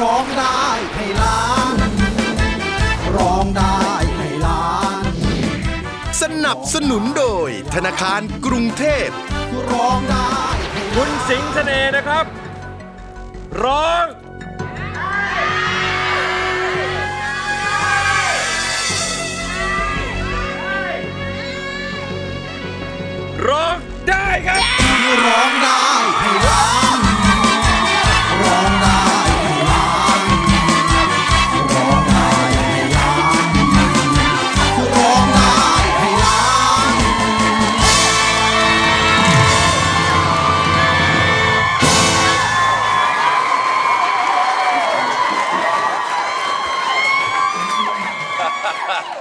ร้องได้ให้ล้าน ร้องได้ให้ล้าน สนับสนุนโดยธนาคารกรุงเทพร้องได้ให้คุณสิงห์เสน่ห์นะครับ ร้อง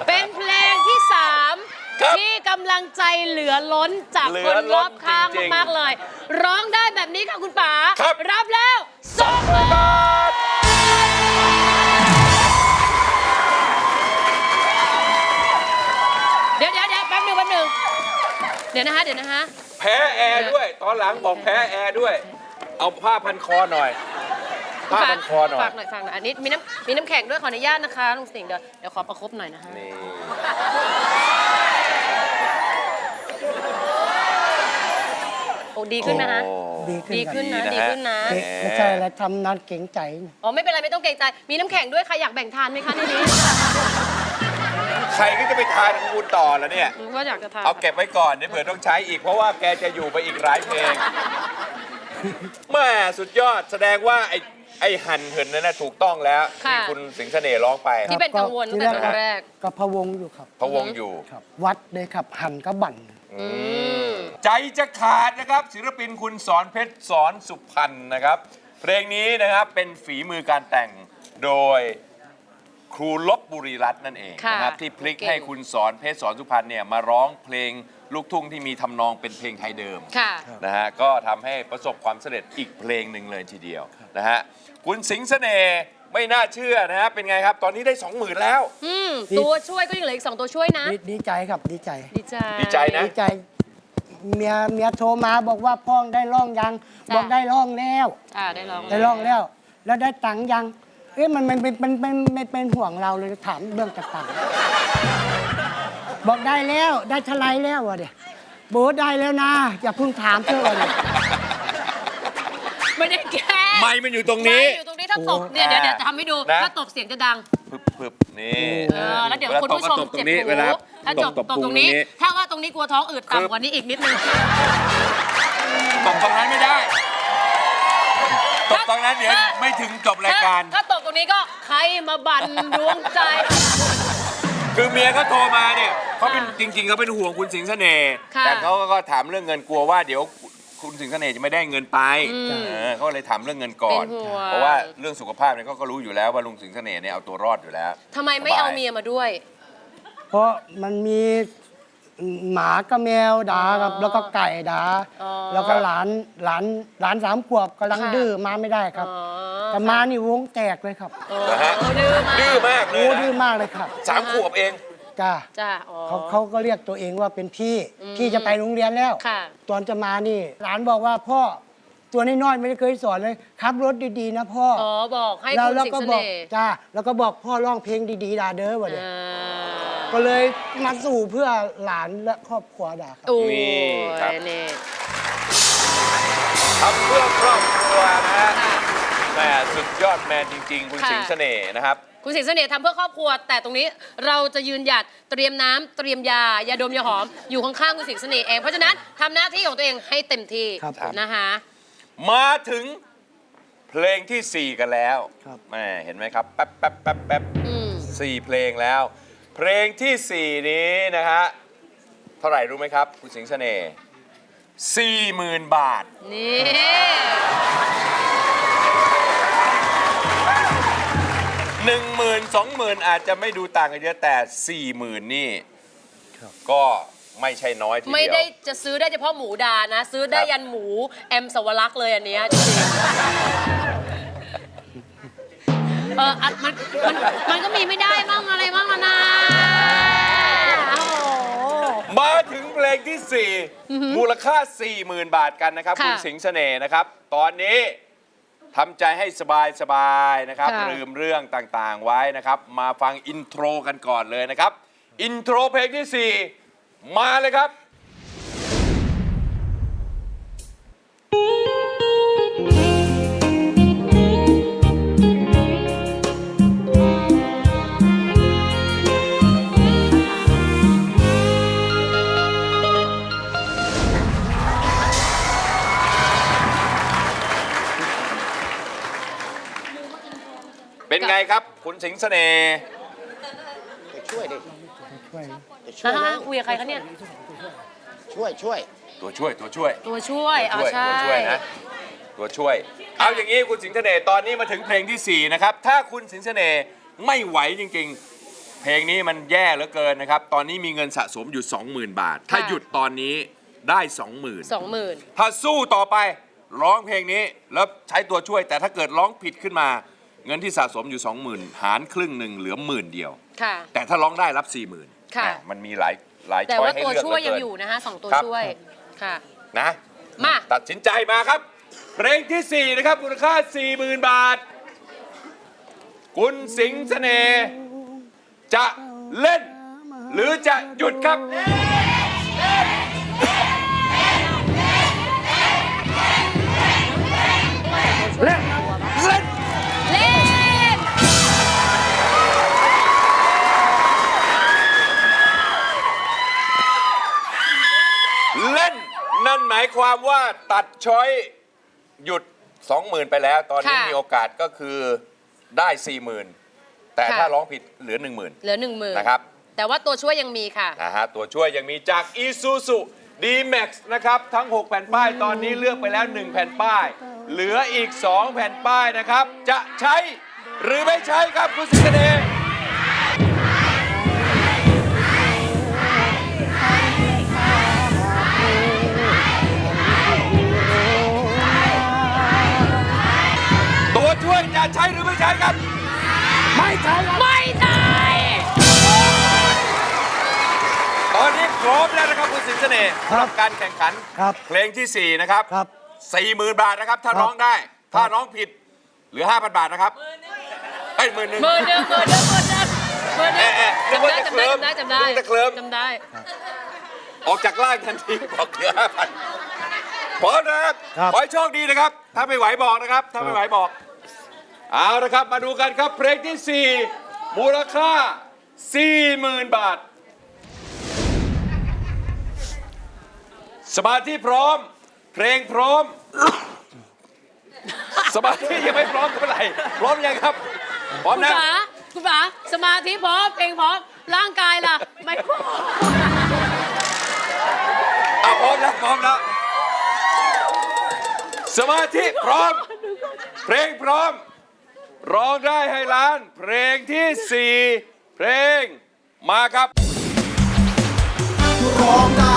เป็นเพลงที่สามครับที่กำลังใจเหลือล้นจากเหลืคอนรล้อนบข้างจริงๆมากๆเลย ร้องได้แบบนี้ค่ะคุณป๋าครับ รับแล้วสองหมื่นบาทเดี๋ยวเดี๋ยวเดี๋ยวแป๊บหนึงแป๊บหนึงเดี๋ยวนะคะเดี๋ยวนะคะ แพ้แอร์ด้วย ตอนหลังบอกแพ้แอร์ด้วย เอาผ้าพันคอหน่อย ผ้าพันคอหน่อย ฝากหน่อยฝากหน่อยอันนี้มีน้ำมีน้ำแข็งด้วยขออนุญาตนะคะลุงสิงห์เดี๋ยวเดี๋ยวขอประคบหน่อยนะคะนี่โอ้ดีขึ้นไหมคะโอ้ ดีขึ้นนะดีขึ้นนะแหมไม่ใช่อะไรทำนานเก่งใจอ๋อไม่เป็นไรไม่ต้องเกรงใจ มีน้ำแข็งด้วยใครอยากแบ่งทานไหมคะในนี้ใครก็จะไปทานของคุณต่อแล้วเนี่ยหนูก็อยากจะทานเอาเก็บไว้ก่อนเดี๋ยวเผื่อต้องใช้อีก เพราะว่าแกจะอยู่ไปอีกหลายเพลงแม่สุดยอดแสดงว่าไอ้ ไอ้หันเหินนั่นนะถูกต้องแล้วที่คุณสิงห์เสน่ห์ร้องไป ที่เป็นกังวลตั้งแต่ตอนแรก ก็พะวงอยู่ครับพะวงอยู่ ครับ วัดเลยครับหันก็บั่น ใจจะขาดนะครับ ศิลปินคุณสอนเพชรสอนสุพรรณนะครับ เพลงนี้นะครับเป็นฝีมือการแต่งโดย ครูลบบุรีรัตน์นั่นเองค่ะนะครับที่พลิกเก่งให้คุณสอนเพชรสอนสุพรรณเนี่ยมาร้องเพลงลูกทุ่งที่มีทำนองเป็นเพลงไทยเดิมค่ะ นะฮะก็ทำให้ประสบความสำเร็จอีกเพลงหนึ่งเลยทีเดียวนะฮะคุณสิงห์เสน่ห์ไม่น่าเชื่อนะฮะเป็นไงครับ ตอนนี้ได้ 20,000 แล้ว อืม ตัวช่วยก็ยังเหลืออีกสองตัวช่วยนะ ดีดีใจครับดีใจ ดีใจ ดีใจนะ ดีใจ เมียเมียโทรมาบอกว่าพ่องได้ร่องยัง จ้ะ บอกได้ร่องแล้ว อ่าได้ลองได้ร่องแล้ว แล้วได้ตังค์ยัง เอ๊ะมันมันเป็นเป็นเป็นเป็นเป็นห่วงเราเลยถามเรื่องกระตังค์บอกได้แล้วได้เทลายแล้ววะเดี๋ยโบทได้แล้วนะ อย่าเพิ่งถามเพื่อนเลยไม่ได้แก้ไม้มันอยู่ตรงนี้ ไมค์อยู่ตรงนี้ถ้าตบเนี่ยเดี๋ยวเดี๋ยวจะทำให้ดู นะ ถ้าตบเสียงจะดัง พึบพึบนี่เออ แล้วเดี๋ยวาคุณผู้ชมตบก็ตบตรเจ็บงนี้หูเวลาถ้าจบตบตรงพุนี้ ถ้าว่าตรงนี้กลัวท้องอืดต่ำกว่านี้อีกนิดนึง ตบตรงนั้นไม่ได้ ตบตรงนั้นเดี๋ยวไม่ถึงจบรายการ ถ้ถ้าตบตรง นี้ก็ใครมาบั่นดวงใจ คือเมียเขาโทรมาเนี่ยเขาเป็นจริงๆเขาเป็นห่วงคุณสิงห์เสน่ห์ค่ะแต่เขาก็ถามเรื่องเงินกลัวว่าเดี๋ยวคุณสิงห์เสน่ห์จะไม่ได้เงินไปอืมเออเขาเลยถามเรื่องเงินก่อน เป็นห่วง เพราะว่าเรื่องสุขภาพเนี่ยเขาก็รู้อยู่แล้วว่าลุงสิงห์เสน่ห์เนี่ยเอาตัวรอดอยู่แล้วทำไมไม่เอาเมียมาด้วย เพราะมันมีหมากับแมวด่าครับ แล้วก็ไก่ด่า อ๋อแล้วก็หลานหลานหลานสามขวบกำลังค่ะ ดื้อมาไม่ได้ครับ อ๋อ แต่มานี่วงแตกเลยครับโอ้นะฮะดื้อมากดื้อมากเลโอ้ยดื้อนะมากเลยครับสามขวบเอง จ้าจ้าอ๋อ เขาเขาก็เรียกตัวเองว่าเป็นพี่ อืมพี่จะไปโรงเรียนแล้ว ค่ะ ตอนจะมานี่หลานบอกว่าพ่อตัวน้อยๆไม่ได้เคยสอนเลยขับรถดีๆนะพ่ออ๋อบอกให้แล้วคุณแล้วสิงก็ห์เสบอกน่ห์จ้าแล้วก็บอกพ่อร้องเพลงดีๆด่าเด้อวะเดี๋ยอ่าก็เลยมาสู่เพื่อหลานและครอบครัวด่าครับ โอ้นี่ยครับ นี่ ทำเพื่อครอบครัวนะฮะแหม่สุด ยอดแมนจริง ๆ คุณค่ะ สิงห์เสน่ห์นะครับ คุณสิงห์เสน่ห์ทำเพื่อครอบครัว แต่ตรงนี้เราจะยืนหยัดเตรียมน้ำเตรียมยายาดมยาหอม อยู่ข้างๆคุณสิงห์เสน่ห์เอง เพราะฉะนั้นทำหน้าที่ของตัวเองให้เต็มที่ครับนะคะมาถึงเพลงที่ 4 กันแล้วครับ แหม่เห็นไหมครับ แป๊บแป๊บแป๊บแป๊บอืมสี่เพลงแล้ว เพลงที่ 4 นี้นะฮะ เท่าไหร่รู้ไหมครับ คุณสิงห์เสน่ห์สี่หมื่นบาท นี่ หนึ่งหมื่นสองหมื่นอาจจะไม่ดูต่างกันเยอะแต่สี่หมื่นนี่ก็ไม่ใช่น้อยทีเดียวไม่ได้จะซื้อได้เฉพาะหมูดานะ ซื้อได้ครับยันหมูแอมสวรักษ์เลยอันเนี้ยจริงๆเอออัดมันมันมันก็มีไม่ได้บ้างอะไรบ้างอะนะโอ้โหมาถึงเพลงที่ 4 มูลค่า 40,000 บาทกันนะครับค่ะคุณสิงห์เสน่ห์นะครับ ตอนนี้ ทำใจให้สบายสบายๆนะครับค่ะลืมเรื่องต่างๆไว้นะครับมาฟังอินโทรกันก่อนเลยนะครับอินโทรเพลงที่4มาเลยครับ ครับ คุณสิงห์เสน่ห์ช่วยดิช่วยนะช่วยอ่านะคุยกับใครคะเนี่ย ช่วยช่วยตัวช่วยตัวช่วยตัวช่วยตัวอ๋อช่วยใช่ตัวช่วยนะตัวช่วย เอาอย่างนี้คุณสิงห์เสน่ห์ตอนนี้มาถึงเพลงทีสี่4นะครับถ้าคุณสิงห์เสน่ห์ไม่ไหวจริง ๆ เพลงนี้มันแย่เหลือเกินนะครับตอนนี้มีเงินสะสมอยู่20,000 บาท ถ้าหยุดตอนนี้ได้ 20,000 สองหมื่นถ้าสู้ต่อไปร้องเพลงนี้แล้วใช้ตัวช่วย แต่ถ้าเกิดร้องผิดขึ้นมา เงินที่สะสมอยู่ 20,000 หารครึ่งหนึ่งเหลือหมื่นเดียว ค่ะ แต่ถ้าร้องได้รับ 40,000ค่ะ อ่มันมีหลายหลายแต่ช้อยว่าให้ตัวเลือกช่วยเหลืยังเกิน อยู่นะคะสองตัวครับ ช่วย ค่ะ นะมา ตัดสินใจมาครับ เพลงที่4 นะครับมูลค่า 40,000 บาท คุณสิงห์เสน่ห์จะเล่น หรือจะหยุดครับ นนั่นหมายความว่าตัดช้อยหยุด20,000ไปแล้ว ตอนนี้ค่ะมีโอกาสก็คือได้40,000แต่ค่ะถ้าร้องผิดเหลือ10,000เหลือหนึ่งหมื่นนะครับแต่ว่าตัวช่วยยังมีค่ะนะฮะตัวช่วยยังมีจาก Isuzu D-Max นะครับ ทั้ง 6 แผ่นป้ายตอนนี้เลือกไปแล้ว 1 แผ่นป้าย เหลืออีก 2 แผ่นป้ายนะครับ จะใช้หรือไม่ใช้ครับคุณสิงห์เดช ไม่ใช่ครับไม่ใช่ตอนนี้พร้อมแล้วนะครับคุณสิงห์เสน่ห์ครับสำหรับการแข่งขันครับเพลงที่ 4 นะครับครับ สี่หมื่นบาทนะครับ ถ้าครับร้องได้ ถ้าร้องผิดเหลือ5,000บาทนะครับเอ้ยหมื่นหนึ่งเบอร์เดิมเบอร์เดิมเบอร์เดิมเบอร์เดิเอ๊ะมเอ๊ะจำได้นึจำกได้ว่าจำได้จะจำได้นึกว่าจะเคลิ้ม จำได้ ออกจากล่างทันทีบอกเหลือ5,000พร้อมนะครับครับ ขอให้โชคดีนะครับ ถ้าไม่ไหวบอกนะครับ ถ้าไม่ไหวบอก เอาละครับมาดูกันครับเพลงที่ 4 มูลค่า 40,000 บาท สมาธิพร้อม เพลงพร้อม สมาธิยังไม่พร้อมเท่าไหร่ พร้อมยังครับ พร้อมคุณนะฝาคุณฝาสมาธิพร้อมเพลงพร้อมร่างกายล่ะ ไม่พร้อมอะพร้อมแล้วพร้อมแล้วสมาธิพร้อม เพลงพร้อม ร้องได้ให้ล้าน เพลงที่4เพลงมาครับร้องได้